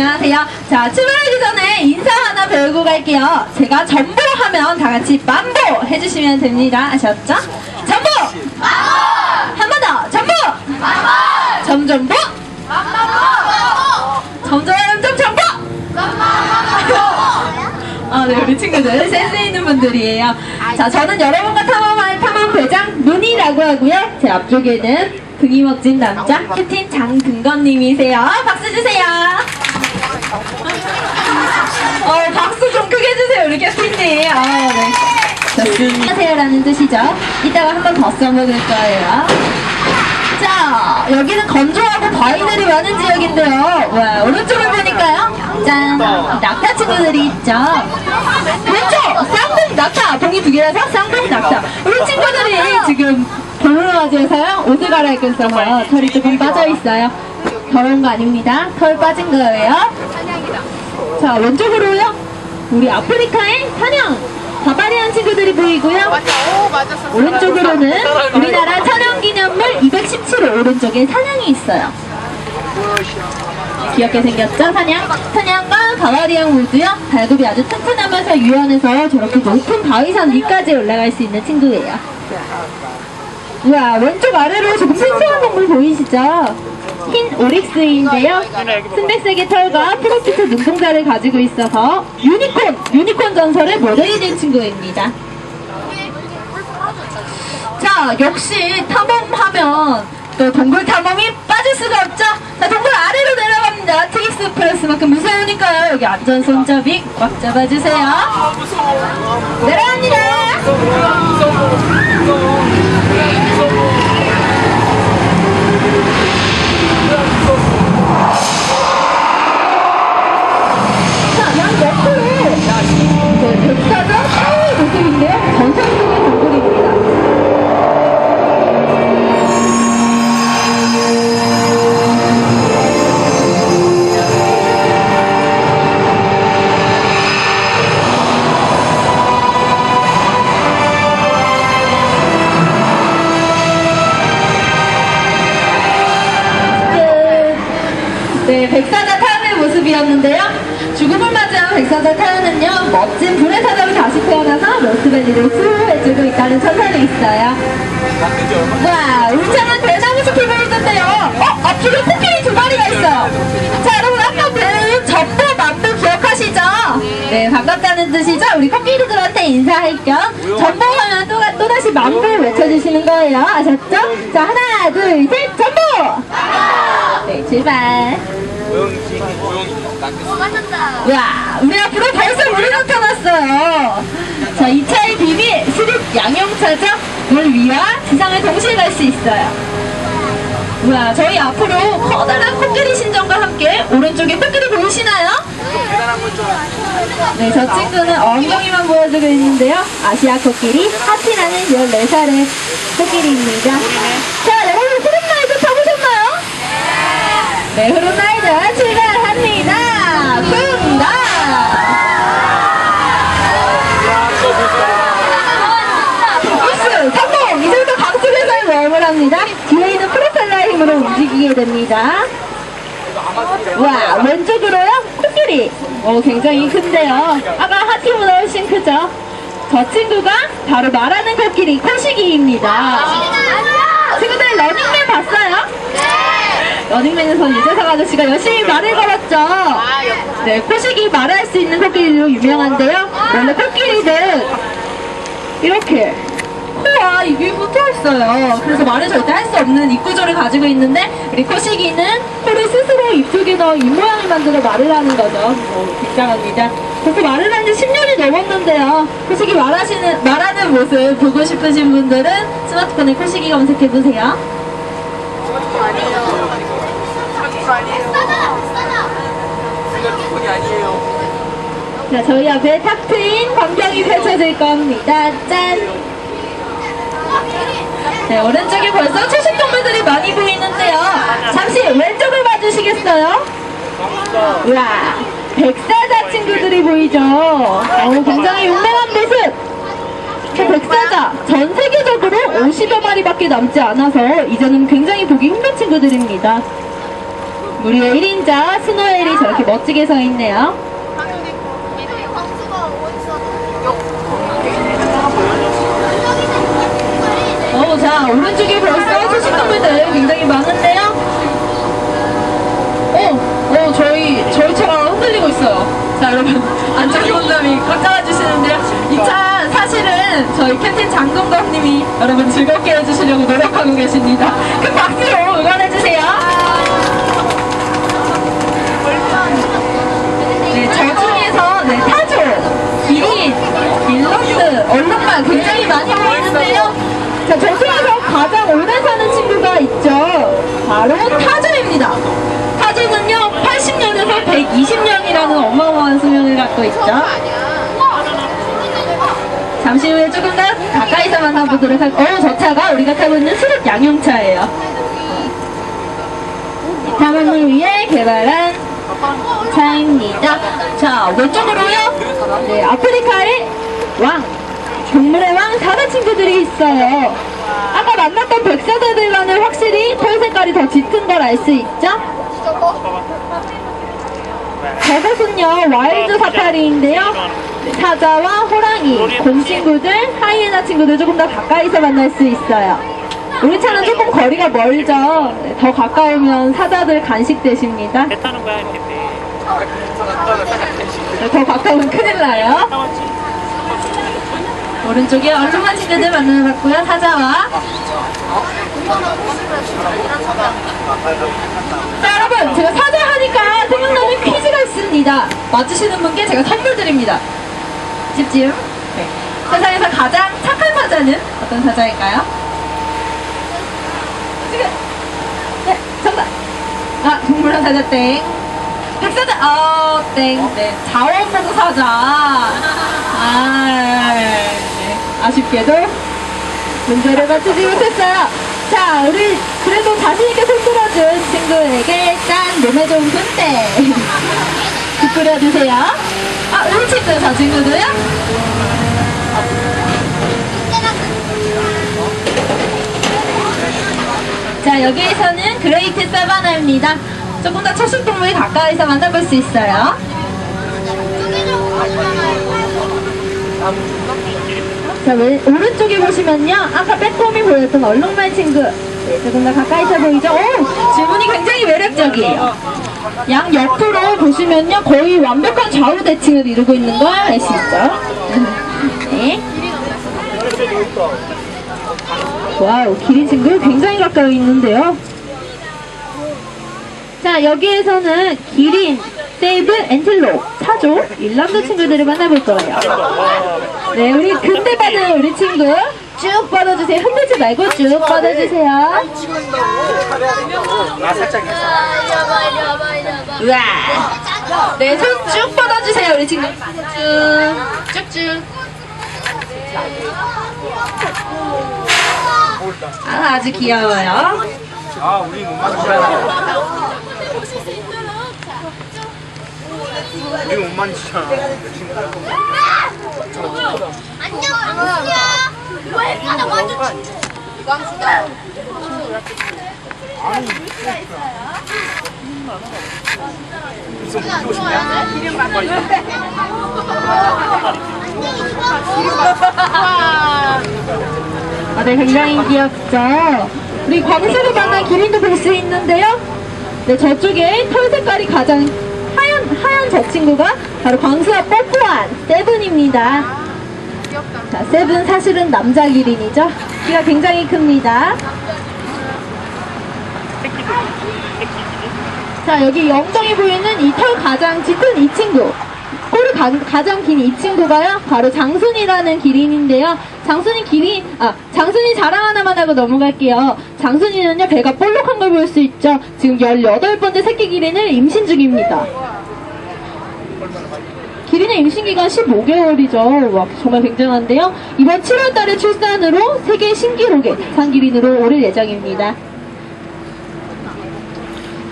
안녕하세요. 자, 출발하기 전에 인사 하나 배우고 갈게요. 제가 전보 하면 다 같이 맘보 해주시면 됩니다. 아셨죠? 전보! 한 번 더! 전보! 점점보! 점점점 전보! 아, 네, 우리 친구들 센스 있는 분들이에요. 자, 저는 여러분과 탐험할 탐험 대장 문이라고 하고요. 제 앞쪽에는 등이 멋진 남자 캡틴 장근건님이세요. 박수 주세요. 어, 박수 좀 크게 주세요, 우리 캡틴님. 아, 네. 좋습니다. 안녕하세요라는 뜻이죠. 이따가 한 번 더 써먹을 거예요. 자, 여기는 건조하고 바위들이 많은 지역인데요. 와, 오른쪽을 보니까요. 짠, 낙타 친구들이 있죠. 왼쪽, 쌍둥이 낙타. 봉이 두 개라서 쌍둥이 낙타. 우리 친구들이 지금 겨울을 맞이해서요. 옷을 갈아입고 있어서 털이 조금 빠져 있어요. 더러운 거 아닙니다. 털 빠진 거예요. 자, 왼쪽으로요. 우리 아프리카의 사냥. 바바리안 친구들이 보이고요. 오 맞았어. 오른쪽으로는 우리나라 천연기념물 217호 오른쪽에 사냥이 있어요. 귀엽게 생겼죠? 사냥? 사냥과 바바리안 모두요. 발굽이 아주 튼튼하면서 유연해서 저렇게 높은 바위산 위까지 올라갈 수 있는 친구예요. 우와, 왼쪽 아래로 조금 생소한 동물 보이시죠? 흰 오릭스인데요. 순백색의 털과 프로스트 눈동자를 가지고 있어서 유니콘! 유니콘 전설의 모델이 된 친구입니다. 자, 역시 탐험하면 또 동굴 탐험이 빠질 수가 없죠. 자, 동굴 아래로 내려갑니다. 트릭스 프레스만큼 무서우니까요. 여기 안전 손잡이 꽉 잡아주세요. 내려갑니다. 있다는 천사도 있어요. 와, 울창한 대나무 숲이 보이던데요. 어, 앞쪽에 코끼리 두 마리가 있어요. 자, 여러분, 아까 배운 전보 만보 기억하시죠? 네, 반갑다는 뜻이죠? 우리 코끼리들한테 인사할 겸 전보 하면 또, 또다시 만보 외쳐주시는 거예요. 아셨죠? 자, 하나, 둘, 셋, 전보! 네, 출발. 와, 우리 앞으로 벌써 물이 나타났어요. 자, 이 차의 비밀, 수륙 양용차죠? 물 위와 지상을 동시에 갈 수 있어요. 와, 저희 앞으로 커다란 코끼리 신전과 함께 오른쪽에 코끼리 보이시나요? 네, 저 친구는 엉덩이만 보여주고 있는데요. 아시아 코끼리 하티라는 14살의 코끼리입니다. 자, 됩니다. 와, 왼쪽으로요? 코끼리. 오, 굉장히 큰데요. 아까 하티보다 훨씬 크죠? 저 친구가 바로 말하는 코끼리, 코시기입니다. 친구들 러닝맨 봤어요? 러닝맨에서 유재석 아저씨가 열심히 말을 걸었죠. 네, 코시기 말할 수 있는 코끼리로 유명한데요. 원래 코끼리는 이렇게 코와 입이 붙어 있어요. 그래서 말을 절대 할 수 없는 입구조를 가지고 있는데 우리 코시기는 코를 스스로 입 속에 넣어 입 모양을 만들어 말을 하는 거죠. 어, 굉장합니다. 벌써 말을 한 지 10년이 넘었는데요. 코시기 말하시는 말하는 모습 보고 싶으신 분들은 스마트폰에 코시기 검색해 보세요. 스마트폰이 아니에요. 자, 저희 앞에 탁 트인 광경이 펼쳐질 겁니다. 짠! 네, 오른쪽에 벌써 초식 동물들이 많이 보이는데요. 잠시 왼쪽을 봐주시겠어요? 우와, 백사자 친구들이 보이죠? 어, 굉장히 용맹한 모습! 저 백사자, 전 세계적으로 50여 마리밖에 남지 않아서 이제는 굉장히 보기 힘든 친구들입니다. 무려 1인자 스노엘이 저렇게 멋지게 서 있네요. 어, 자, 오른쪽에 벌써 초식 동물들 굉장히 많은데요. 어, 어, 저희, 저희 차가 흔들리고 있어요. 자, 여러분. 안쪽에 본담이 꽉 잡아주시는데요. 이 차 사실은 저희 캡틴 장동건님이 여러분 즐겁게 해주시려고 노력하고 계십니다. 큰 박수로 응원해주세요. 네, 저 중에서 네, 타조, 기린, 일러스, 얼룩말 굉장히 많이 보이는데요. 자, 저 중에서 가장 오래 사는 친구가 있죠. 바로 타조입니다. 타조는요, 80년에서 120년이라는 어마어마한 수명을 갖고 있죠. 잠시 후에 조금 더 가까이서 만나보도록 할, 어, 저 차가 우리가 타고 있는 수륙 양용차예요. 이 탐험을 위해 개발한 차입니다. 자, 왼쪽으로요. 네, 아프리카의 왕, 동물의 왕 사자 친구들이 있어요. 아까 만났던 백사자들과는 확실히 털 색깔이 더 짙은 걸 알 수 있죠? 저것은요, 와일드 사파리인데요. 사자와 호랑이, 곰 친구들, 하이에나 친구들 조금 더 가까이서 만날 수 있어요. 우리 차는 조금 거리가 멀죠. 네, 더 가까우면 사자들 간식 되십니다. 배 타는 거야 이렇게 더 가까우면 큰일 나요. 오른쪽에 얼룩한 친구들 만나봤고요. 사자와. 자, 여러분. 제가 사자 하니까 생각나는 퀴즈가 있습니다. 맞추시는 분께 제가 선물 드립니다. 집중. 네. 세상에서 가장 착한 사자는 어떤 사자일까요? 지금. 네, 정답. 아, 동물원 사자 땡. 백사자, 어, 땡. 네, 자원봉사자. 아, 네. 아쉽게도 문제를 맞추지 못했어요. 자, 우리 그래도 자신있게 손들어준 친구에게 일단 몸에 좋은 군대. 부끄려주세요. 아, 우리 친구, 저 친구도요? 자, 여기에서는 그레이트 사바나입니다. 조금 더 초식동물이 가까이서 만나볼 수 있어요. 자, 왼, 오른쪽에 보시면요. 아까 빼꼼히 보였던 얼룩말 친구. 네, 조금 더 가까이 서 보이죠? 오! 질문이 굉장히 매력적이에요. 양 옆으로 보시면요. 거의 완벽한 좌우 대칭을 이루고 있는 걸 알 수 있죠? 네. 와우, 기린 친구 굉장히 가까이 있는데요. 자, 여기에서는 기린, 세이브, 엔틸로, 사조, 일람도 친구들을 만나볼 거예요. 네, 우리 근대 받은 우리 친구 쭉 뻗어주세요. 흔들지 말고 쭉 뻗어주세요. 아 살짝 우와. 네, 손 쭉 뻗어주세요, 우리 친구. 쭉, 쭉쭉. 아, 아주 귀여워요. 아 우리 못 만지잖아. 우리 못 만지잖아. 안녕, 강수야. 왜 가다 완전 먹고 싶냐? 아, 네, 굉장히 귀엽죠? 우리 광수를 만난 기린도 볼 수 있는데요. 네, 저쪽에 털 색깔이 가장 하얀, 하얀 저 친구가 바로 광수와 뽀뽀한 세븐입니다. 자, 세븐 사실은 남자 기린이죠? 키가 굉장히 큽니다. 자, 여기 영정이 보이는 이 털 가장 짙은 이 친구. 털이 가, 가장 긴 이 친구가요. 바로 장순이라는 기린인데요. 장순이 기린, 아, 장순이 자랑 하나만 하고 넘어갈게요. 장순이는요, 배가 볼록한 걸 볼 수 있죠. 지금 18번째 새끼 기린을 임신 중입니다. 기린의 임신 기간 15개월이죠. 와, 정말 굉장한데요. 이번 7월 달에 출산으로 세계 신기록에 대상기린으로 오를 예정입니다.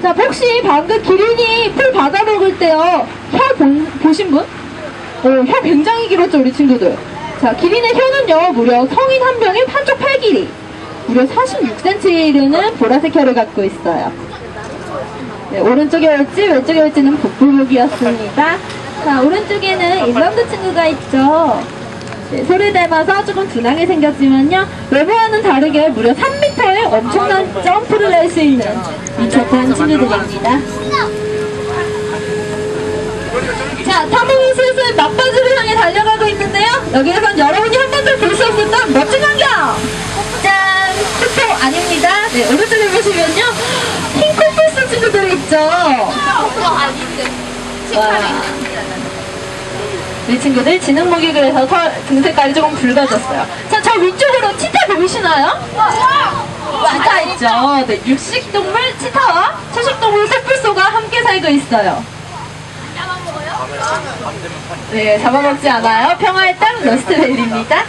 자, 혹시 방금 기린이 풀 받아 먹을 때요, 혀 본- 보신 분? 어, 혀 굉장히 길었죠, 우리 친구들. 자, 기린의 혀는요, 무려 성인 한 명의 한쪽 팔 길이, 무려 46cm에 이르는 보라색 혀를 갖고 있어요. 네, 오른쪽에 올지 왼쪽에 올지는 복불복이었습니다. 자, 오른쪽에는 인런드 친구가 있죠. 네, 소리 닮아서 조금 둔하게 생겼지만요. 외모와는 다르게 무려 3m의 엄청난 점프를 낼수 있는 미쳤던 친구들입니다. 자, 탐험이 슬슬 막바지를 향해 달려가고 있는데요. 여기에선 여러분이 한 번도 볼 수 없었던 멋진 광경! 짠! 스포 아닙니다. 네, 오른쪽에 보시면요. 핑크펄스 친구들이 있죠. 이 친구들 지능 목욕을 해서 털, 등 색깔이 조금 붉어졌어요. 자, 저 위쪽으로 치타 보이시나요? 치타 있죠. 네, 육식동물 치타와 초식동물 세풀소가 함께 살고 있어요. 네, 잡아먹지 않아요. 평화의 땅 러스트밸리입니다.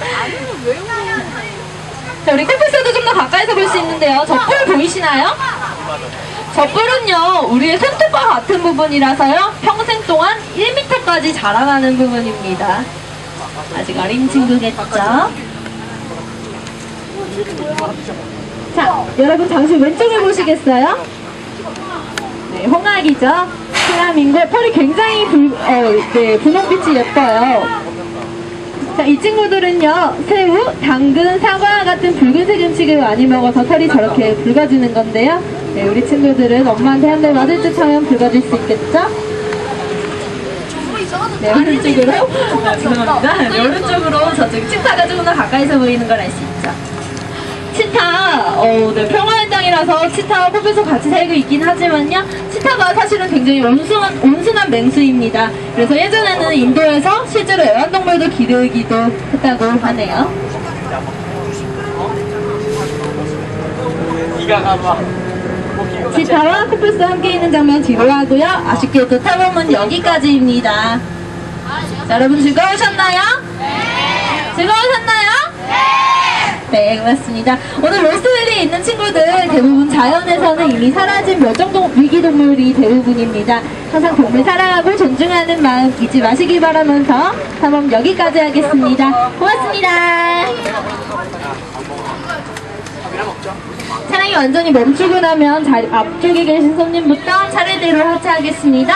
자, 우리 코뿔소도 좀 더 가까이서 볼 수 있는데요. 저 뿔 보이시나요? 저 뿔은요, 우리의 손톱과 같은 부분이라서요, 평생 동안 1m까지 자라나는 부분입니다. 아직 어린 친구겠죠? 자, 여러분 잠시 왼쪽을 보시겠어요? 네, 홍학이죠. 플라밍고 털이 굉장히 불, 어, 네, 분홍빛이 예뻐요. 자, 이 친구들은요, 새우, 당근, 사과 같은 붉은색 음식을 많이 먹어서 털이 저렇게 붉어지는 건데요. 네, 우리 친구들은 엄마한테 한 대 맞을 듯 하면 붉어질 수 있겠죠? 네, 오른쪽으로. 아, 죄송합니다. 네, 오른쪽으로 저쪽 치타가 조금 더 가까이서 보이는 걸 알 수 있죠. 치타, 어, 네, 평화의 땅이라서 치타와 코뿔소 같이 살고 있긴 하지만요. 사실은 굉장히 온순한, 온순한 맹수입니다. 그래서 예전에는 인도에서 실제로 애완동물도 기르기도 했다고 하네요. 가봐. 치타와 코뿔소 함께 있는 장면 뒤로 하고요. 아쉽게도 탐험은 여기까지입니다. 자, 여러분 즐거우셨나요? 네. 즐거우셨나요? 네, 고맙습니다. 오늘 로스웰리에 있는 친구들 대부분 자연에서는 이미 사라진 멸종동 위기동물이 대부분입니다. 항상 동물 사랑하고 존중하는 마음 잊지 마시길 바라면서 탐험 여기까지 하겠습니다. 고맙습니다. 차량이 완전히 멈추고 나면 자리 앞쪽에 계신 손님부터 차례대로 하차하겠습니다.